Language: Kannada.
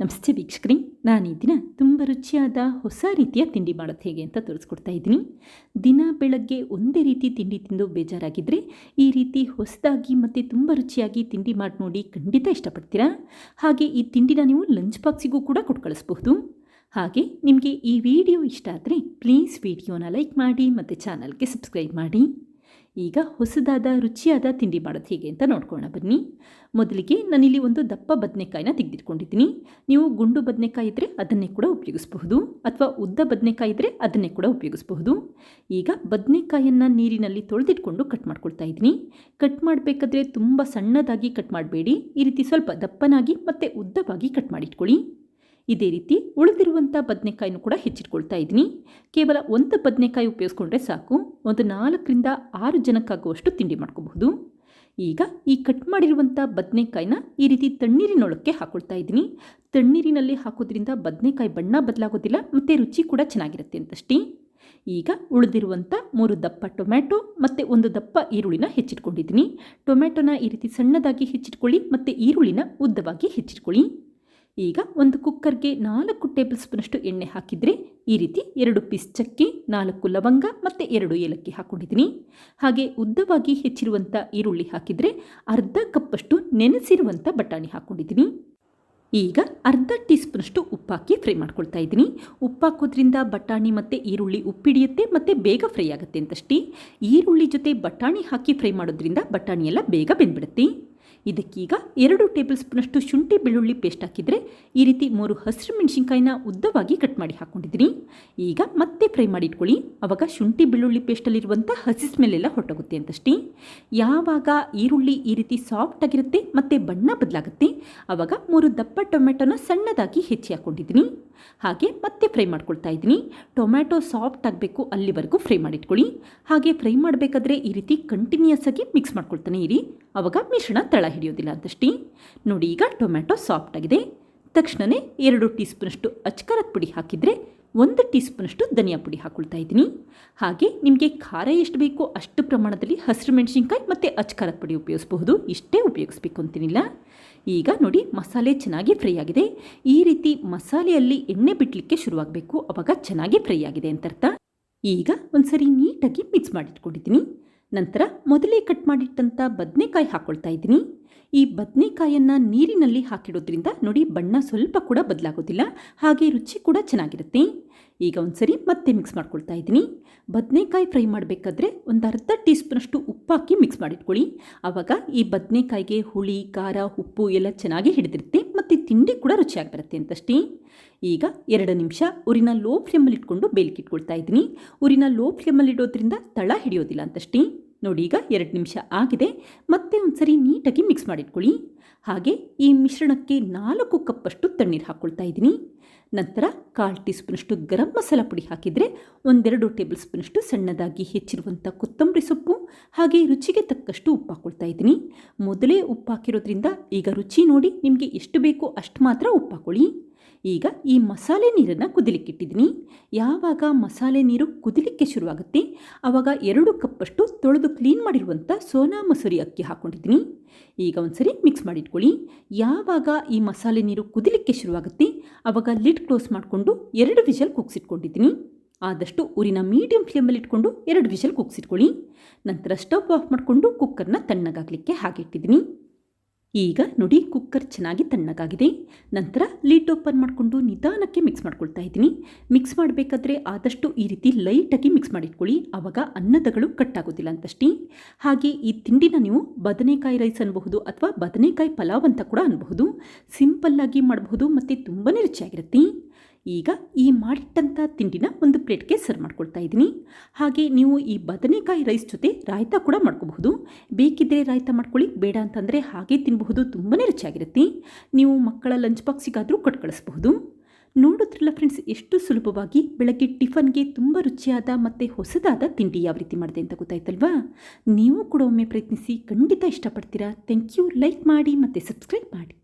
ನಮಸ್ತೆ ವೀಕ್ಷಕರಿ, ನಾನು ಈ ದಿನ ತುಂಬ ರುಚಿಯಾದ ಹೊಸ ರೀತಿಯ ತಿಂಡಿ ಮಾಡೋದು ಹೇಗೆ ಅಂತ ತೋರಿಸ್ಕೊಡ್ತಾ ಇದ್ದೀನಿ. ದಿನ ಬೆಳಗ್ಗೆ ಒಂದೇ ರೀತಿ ತಿಂಡಿ ತಿಂದು ಬೇಜಾರಾಗಿದ್ದರೆ ಈ ರೀತಿ ಹೊಸದಾಗಿ ಮತ್ತು ತುಂಬ ರುಚಿಯಾಗಿ ತಿಂಡಿ ಮಾಡಿ ನೋಡಿ ಖಂಡಿತ ಇಷ್ಟಪಡ್ತೀರಾ? ಹಾಗೆ ಈ ತಿಂಡಿನ ನೀವು ಲಂಚ್ ಬಾಕ್ಸಿಗೂ ಕೂಡ ಕೊಟ್ಟು ಕಳಿಸ್ಬಹುದು. ಹಾಗೆ ನಿಮಗೆ ಈ ವಿಡಿಯೋ ಇಷ್ಟ ಆದರೆ ಪ್ಲೀಸ್ ವಿಡಿಯೋನ ಲೈಕ್ ಮಾಡಿ ಮತ್ತು ಚಾನಲ್ಗೆ ಸಬ್ಸ್ಕ್ರೈಬ್ ಮಾಡಿ. ಈಗ ಹೊಸದಾದ, ರುಚಿಯಾದ ತಿಂಡಿ ಮಾಡೋದು ಹೇಗೆ ಅಂತ ನೋಡ್ಕೊಳ್ಳೋಣ. ಬನ್ನಿ. ಮೊದಲಿಗೆ ನಾನಿಲ್ಲಿ ಒಂದು ದಪ್ಪ ಬದನೆಕಾಯಿನ ತೆಗೆದಿಟ್ಕೊಂಡಿದ್ದೀನಿ. ನೀವು ಗುಂಡು ಬದನೆಕಾಯಿ ಇದ್ದರೆ ಅದನ್ನೇ ಕೂಡ ಉಪಯೋಗಿಸಬಹುದು, ಅಥವಾ ಉದ್ದ ಬದನೆಕಾಯಿ ಇದ್ದರೆ ಅದನ್ನೇ ಕೂಡ ಉಪಯೋಗಿಸಬಹುದು. ಈಗ ಬದನೆಕಾಯನ್ನು ನೀರಿನಲ್ಲಿ ತೊಳೆದಿಟ್ಕೊಂಡು ಕಟ್ ಮಾಡ್ಕೊಳ್ತಾ ಇದ್ದೀನಿ. ಕಟ್ ಮಾಡಬೇಕಾದ್ರೆ ತುಂಬ ಸಣ್ಣದಾಗಿ ಕಟ್ ಮಾಡಬೇಡಿ. ಈ ರೀತಿ ಸ್ವಲ್ಪ ದಪ್ಪನಾಗಿ ಮತ್ತು ಉದ್ದವಾಗಿ ಕಟ್ ಮಾಡಿಟ್ಕೊಳ್ಳಿ. ಇದೇ ರೀತಿ ಉಳಿದಿರುವಂಥ ಬದನೆಕಾಯಿನೂ ಕೂಡ ಹೆಚ್ಚಿಟ್ಕೊಳ್ತಾ ಇದ್ದೀನಿ. ಕೇವಲ ಒಂದು ಬದನೆಕಾಯಿ ಉಪಯೋಗಿಸ್ಕೊಂಡ್ರೆ ಸಾಕು. ಒಂದು ನಾಲ್ಕರಿಂದ ಆರು ಜನಕ್ಕಾಗುವಷ್ಟು ತಿಂಡಿ ಮಾಡ್ಕೋಬಹುದು. ಈಗ ಈ ಕಟ್ ಮಾಡಿರುವಂಥ ಬದನೆಕಾಯಿನ ಈ ರೀತಿ ತಣ್ಣೀರಿನೊಳಕ್ಕೆ ಹಾಕೊಳ್ತಾ ಇದ್ದೀನಿ. ತಣ್ಣೀರಿನಲ್ಲಿ ಹಾಕೋದ್ರಿಂದ ಬದನೆಕಾಯಿ ಬಣ್ಣ ಬದಲಾಗೋದಿಲ್ಲ, ಮತ್ತು ರುಚಿ ಕೂಡ ಚೆನ್ನಾಗಿರುತ್ತೆ ಅಂತಷ್ಟೇ. ಈಗ ಉಳಿದಿರುವಂಥ ಮೂರು ದಪ್ಪ ಟೊಮ್ಯಾಟೊ, ಮತ್ತು ಒಂದು ದಪ್ಪ ಈರುಳ್ಳಿನ ಹೆಚ್ಚಿಟ್ಕೊಂಡಿದ್ದೀನಿ. ಟೊಮ್ಯಾಟೊನ ಈ ರೀತಿ ಸಣ್ಣದಾಗಿ ಹೆಚ್ಚಿಟ್ಕೊಳ್ಳಿ, ಮತ್ತು ಈರುಳ್ಳಿನ ಉದ್ದವಾಗಿ ಹೆಚ್ಚಿಟ್ಕೊಳ್ಳಿ. ಈಗ ಒಂದು ಕುಕ್ಕರ್ಗೆ ನಾಲ್ಕು ಟೇಬಲ್ ಸ್ಪೂನಷ್ಟು ಎಣ್ಣೆ ಹಾಕಿದರೆ ಈ ರೀತಿ ಎರಡು ಪೀಸ್ ಚಕ್ಕೆ, ನಾಲ್ಕು ಲವಂಗ ಮತ್ತು ಎರಡು ಏಲಕ್ಕಿ ಹಾಕ್ಕೊಂಡಿದ್ದೀನಿ ಹಾಗೆ ಉದ್ದವಾಗಿ ಹೆಚ್ಚಿರುವಂಥ ಈರುಳ್ಳಿ ಹಾಕಿದರೆ ಅರ್ಧ ಕಪ್ಪಷ್ಟು ನೆನೆಸಿರುವಂಥ ಬಟಾಣಿ ಹಾಕ್ಕೊಂಡಿದ್ದೀನಿ ಈಗ ಅರ್ಧ ಟೀ ಸ್ಪೂನಷ್ಟು ಉಪ್ಪು ಹಾಕಿ ಫ್ರೈ ಮಾಡ್ಕೊಳ್ತಾ ಇದ್ದೀನಿ. ಉಪ್ಪಾಕೋದ್ರಿಂದ ಬಟಾಣಿ ಮತ್ತು ಈರುಳ್ಳಿ ಉಪ್ಪಿಡಿಯುತ್ತೆ ಮತ್ತು ಬೇಗ ಫ್ರೈ ಆಗುತ್ತೆ ಅಂತಷ್ಟೇ. ಈರುಳ್ಳಿ ಜೊತೆ ಬಟಾಣಿ ಹಾಕಿ ಫ್ರೈ ಮಾಡೋದ್ರಿಂದ ಬಟಾಣಿ ಎಲ್ಲ ಬೇಗ ಬೆಂದ್ಬಿಡುತ್ತೆ. ಇದಕ್ಕೀಗ ಎರಡು ಟೇಬಲ್ ಸ್ಪೂನಷ್ಟು ಶುಂಠಿ ಬೆಳ್ಳುಳ್ಳಿ ಪೇಸ್ಟ್ ಹಾಕಿದರೆ ಈ ರೀತಿ ಮೂರು ಹಸಿರು ಮೆಣಸಿನ್ಕಾಯಿನ ಉದ್ದವಾಗಿ ಕಟ್ ಮಾಡಿ ಹಾಕ್ಕೊಂಡಿದ್ದೀನಿ ಈಗ ಮತ್ತೆ ಫ್ರೈ ಮಾಡಿಟ್ಕೊಳ್ಳಿ. ಆವಾಗ ಶುಂಠಿ ಬೆಳ್ಳುಳ್ಳಿ ಪೇಸ್ಟಲ್ಲಿರುವಂಥ ಹಸಿ ಸ್ಮೆಲ್ಲೆಲ್ಲ ಹೊರಟೋಗುತ್ತೆ ಅಂತಷ್ಟೇ. ಯಾವಾಗ ಈರುಳ್ಳಿ ಈ ರೀತಿ ಸಾಫ್ಟ್ ಆಗಿರುತ್ತೆ ಮತ್ತು ಬಣ್ಣ ಬದಲಾಗುತ್ತೆ ಆವಾಗ ಮೂರು ದಪ್ಪ ಟೊಮೆಟೊನ ಸಣ್ಣದಾಗಿ ಹೆಚ್ಚಿ ಹಾಕ್ಕೊಂಡಿದ್ದೀನಿ ಹಾಗೆ ಮತ್ತೆ ಫ್ರೈ ಮಾಡ್ಕೊಳ್ತಾ ಇದ್ದೀನಿ. ಟೊಮ್ಯಾಟೊ ಸಾಫ್ಟ್ ಆಗಬೇಕು ಅಲ್ಲಿವರೆಗೂ ಫ್ರೈ ಮಾಡಿಟ್ಕೊಳ್ಳಿ. ಹಾಗೆ ಫ್ರೈ ಮಾಡಬೇಕಾದ್ರೆ ಈ ರೀತಿ ಕಂಟಿನ್ಯೂಸ್ ಆಗಿ ಮಿಕ್ಸ್ ಮಾಡ್ಕೊಳ್ತಾನೆ ಇರಿ. ಆವಾಗ ಮಿಶ್ರಣ ತಳ ಹಿಡಿಯೋದಿಲ್ಲ ಅಂತಷ್ಟೇ ನೋಡಿ ಈಗ ಟೊಮ್ಯಾಟೊ ಸಾಫ್ಟ್ ಆಗಿದೆ. ತಕ್ಷಣವೇ ಎರಡು ಟೀ ಸ್ಪೂನಷ್ಟು ಅಚ್ಕಾರದ ಪುಡಿ ಹಾಕಿದರೆ ಒಂದು ಟೀ ಸ್ಪೂನಷ್ಟು ಧನಿಯಾ ಪುಡಿ ಹಾಕ್ಕೊಳ್ತಾ ಇದ್ದೀನಿ. ಹಾಗೆ ನಿಮಗೆ ಖಾರ ಎಷ್ಟು ಬೇಕೋ ಅಷ್ಟು ಪ್ರಮಾಣದಲ್ಲಿ ಹಸಿರು ಮೆಣಸಿನ್ಕಾಯಿ ಮತ್ತು ಅಚ್ಕಾರದ ಪುಡಿ ಉಪಯೋಗಿಸಬಹುದು. ಇಷ್ಟೇ ಉಪಯೋಗಿಸ್ಬೇಕು ಅಂತೀನಿಲ್ಲ. ಈಗ ನೋಡಿ ಮಸಾಲೆ ಚೆನ್ನಾಗಿ ಫ್ರೈ ಆಗಿದೆ. ಈ ರೀತಿ ಮಸಾಲೆಯಲ್ಲಿ ಎಣ್ಣೆ ಬಿಡಲಿಕ್ಕೆ ಶುರುವಾಗಬೇಕು. ಅವಾಗ ಚೆನ್ನಾಗಿ ಫ್ರೈ ಆಗಿದೆ ಅಂತ ಅರ್ಥ. ಈಗ ಒಂದ್ಸರಿ ನೀಟಾಗಿ ಮಿಕ್ಸ್ ಮಾಡಿಟ್ಕೊಂಡಿದ್ದೀನಿ. ನಂತರ ಮೊದಲೇ ಕಟ್ ಮಾಡಿಟ್ಟಂಥ ಬದನೆಕಾಯಿ ಹಾಕ್ಕೊಳ್ತಾ ಇದ್ದೀನಿ. ಈ ಬದನೆಕಾಯನ್ನು ನೀರಿನಲ್ಲಿ ಹಾಕಿಡೋದ್ರಿಂದ ನೋಡಿ ಬಣ್ಣ ಸ್ವಲ್ಪ ಕೂಡ ಬದಲಾಗೋದಿಲ್ಲ, ಹಾಗೆ ರುಚಿ ಕೂಡ ಚೆನ್ನಾಗಿರುತ್ತೆ. ಈಗ ಒಂದ್ಸರಿ ಮತ್ತೆ ಮಿಕ್ಸ್ ಮಾಡ್ಕೊಳ್ತಾ ಇದ್ದೀನಿ. ಬದನೆಕಾಯಿ ಫ್ರೈ ಮಾಡಬೇಕಾದ್ರೆ ಒಂದು ಅರ್ಧ ಟೀ ಸ್ಪೂನಷ್ಟು ಉಪ್ಪು ಹಾಕಿ ಮಿಕ್ಸ್ ಮಾಡಿಟ್ಕೊಳ್ಳಿ. ಆವಾಗ ಈ ಬದನೆಕಾಯಿಗೆ ಹುಳಿ, ಖಾರ, ಉಪ್ಪು ಎಲ್ಲ ಚೆನ್ನಾಗಿ ಹಿಡಿದಿರುತ್ತೆ. ಮತ್ತು ತಿಂಡಿ ಕೂಡ ರುಚಿಯಾಗಿ ಬರುತ್ತೆ ಅಂತಷ್ಟೇ. ಈಗ ಎರಡು ನಿಮಿಷ ಉರಿನ ಲೋ ಫ್ಲೇಮಲ್ಲಿ ಇಟ್ಕೊಂಡು ಬೇಲಿಗೆ ಇಟ್ಕೊಳ್ತಾ ಇದ್ದೀನಿ. ಉರಿನ ಲೋ ಫ್ಲೇಮಲ್ಲಿ ಇಡೋದ್ರಿಂದ ತಳ ಹಿಡಿಯೋದಿಲ್ಲ ಅಂತಷ್ಟೇ. ನೋಡಿ ಈಗ ಎರಡು ನಿಮಿಷ ಆಗಿದೆ. ಮತ್ತೆ ಒಂದ್ಸರಿ ನೀಟಾಗಿ ಮಿಕ್ಸ್ ಮಾಡಿಟ್ಕೊಳ್ಳಿ. ಹಾಗೆ ಈ ಮಿಶ್ರಣಕ್ಕೆ ನಾಲ್ಕು ಕಪ್ಪಷ್ಟು ತಣ್ಣೀರು ಹಾಕ್ಕೊಳ್ತಾ ಇದ್ದೀನಿ. ನಂತರ ಕಾಲು ಟೀ ಸ್ಪೂನಷ್ಟು ಗರಂ ಮಸಾಲ ಪುಡಿ ಹಾಕಿದರೆ ಒಂದೆರಡು ಟೇಬಲ್ ಸ್ಪೂನಷ್ಟು ಸಣ್ಣದಾಗಿ ಹೆಚ್ಚಿರುವಂಥ ಕೊತ್ತಂಬರಿ ಸೊಪ್ಪು ಹಾಗೆ ರುಚಿಗೆ ತಕ್ಕಷ್ಟು ಉಪ್ಪು ಹಾಕ್ಕೊಳ್ತಾ ಇದ್ದೀನಿ. ಮೊದಲೇ ಉಪ್ಪು ಹಾಕಿರೋದ್ರಿಂದ ಈಗ ರುಚಿ ನೋಡಿ ನಿಮಗೆ ಎಷ್ಟು ಬೇಕೋ ಅಷ್ಟು ಮಾತ್ರ ಉಪ್ಪು ಹಾಕ್ಕೊಳ್ಳಿ. ಈಗ ಈ ಮಸಾಲೆ ನೀರನ್ನು ಕುದಿಲಿಕ್ಕಿಟ್ಟಿದ್ದೀನಿ ಯಾವಾಗ ಮಸಾಲೆ ನೀರು ಕುದಿಲಿಕ್ಕೆ ಶುರುವಾಗುತ್ತೆ ಆವಾಗ ಎರಡು ಕಪ್ಪಷ್ಟು ತೊಳೆದು ಕ್ಲೀನ್ ಮಾಡಿರುವಂಥ ಸೋನಾ ಮಸೂರಿ ಅಕ್ಕಿ ಹಾಕ್ಕೊಂಡಿದ್ದೀನಿ ಈಗ ಒಂದ್ಸರಿ ಮಿಕ್ಸ್ ಮಾಡಿಟ್ಕೊಳ್ಳಿ. ಯಾವಾಗ ಈ ಮಸಾಲೆ ನೀರು ಕುದಿಲಿಕ್ಕೆ ಶುರುವಾಗುತ್ತೆ ಆವಾಗ ಲಿಡ್ ಕ್ಲೋಸ್ ಮಾಡಿಕೊಂಡು ಎರಡು ವಿಷಲ್ ಕುಗ್ಸಿಟ್ಕೊಂಡಿದ್ದೀನಿ ಆದಷ್ಟು ಊರಿನ ಮೀಡಿಯಂ ಫ್ಲೇಮಲ್ಲಿ ಇಟ್ಕೊಂಡು ಎರಡು ವಿಷಲ್ ಕುಗ್ಸಿಟ್ಕೊಳ್ಳಿ ನಂತರ ಸ್ಟವ್ ಆಫ್ ಮಾಡಿಕೊಂಡು ಕುಕ್ಕರ್ನ ತಣ್ಣಗಾಗಲಿಕ್ಕೆ ಹಾಕಿಟ್ಟಿದ್ದೀನಿ ಈಗ ನೋಡಿ ಕುಕ್ಕರ್ ಚೆನ್ನಾಗಿ ತಣ್ಣಗಾಗಿದೆ. ನಂತರ ಲಿಡ್ ಓಪನ್ ಮಾಡಿಕೊಂಡು ನಿಧಾನಕ್ಕೆ ಮಿಕ್ಸ್ ಮಾಡ್ಕೊಳ್ತಾ ಇದ್ದೀನಿ. ಮಿಕ್ಸ್ ಮಾಡಬೇಕಾದ್ರೆ ಆದಷ್ಟು ಈ ರೀತಿ ಲೈಟಾಗಿ ಮಿಕ್ಸ್ ಮಾಡಿಟ್ಕೊಳ್ಳಿ. ಆವಾಗ ಅನ್ನದಗಳು ಕಟ್ಟಾಗೋದಿಲ್ಲ ಅಂತಷ್ಟೇ. ಹಾಗೆ ಈ ತಿಂಡಿನ ನೀವು ಬದನೆಕಾಯಿ ರೈಸ್ ಅನ್ನಬಹುದು ಅಥವಾ ಬದನೆಕಾಯಿ ಪಲಾವ್ ಅಂತ ಕೂಡ ಅನ್ಬಹುದು. ಸಿಂಪಲ್ಲಾಗಿ ಮಾಡಬಹುದು ಮತ್ತು ತುಂಬಾ ರುಚಿಯಾಗಿರುತ್ತೆ. ಈಗ ಈ ಮಾಡಿಟ್ಟಂಥ ತಿಂಡಿನ ಒಂದು ಪ್ಲೇಟ್ಗೆ ಸರ್ವ್ ಮಾಡ್ಕೊಳ್ತಾ ಇದ್ದೀನಿ. ಹಾಗೆ ನೀವು ಈ ಬದನೆಕಾಯಿ ರೈಸ್ ಜೊತೆ ರಾಯ್ತ ಕೂಡ ಮಾಡ್ಕೋಬಹುದು. ಬೇಕಿದ್ದರೆ ರಾಯ್ತ ಮಾಡ್ಕೊಳ್ಳಿ, ಬೇಡ ಅಂತಂದರೆ ಹಾಗೆ ತಿನ್ನಬಹುದು ತುಂಬಾ ರುಚಿಯಾಗಿರುತ್ತೆ. ನೀವು ಮಕ್ಕಳ ಲಂಚ್ ಬಾಕ್ಸಿಗಾದರೂ ಕೊಟ್ಟು ಕಳಿಸ್ಬಹುದು ನೋಡೋದ್ರಲ್ಲ ಫ್ರೆಂಡ್ಸ್, ಎಷ್ಟು ಸುಲಭವಾಗಿ ಬೆಳಗ್ಗೆ ಟಿಫನ್ಗೆ ತುಂಬ ರುಚಿಯಾದ ಮತ್ತು ಹೊಸದಾದ ತಿಂಡಿ ಯಾವ ರೀತಿ ಮಾಡಿದೆ ಅಂತ ಗೊತ್ತಾಯ್ತಲ್ವಾ? ನೀವು ಕೂಡ ಒಮ್ಮೆ ಪ್ರಯತ್ನಿಸಿ, ಖಂಡಿತ ಇಷ್ಟಪಡ್ತೀರಾ? ಥ್ಯಾಂಕ್ ಯು, ಲೈಕ್ ಮಾಡಿ ಮತ್ತು ಸಬ್ಸ್ಕ್ರೈಬ್ ಮಾಡಿ.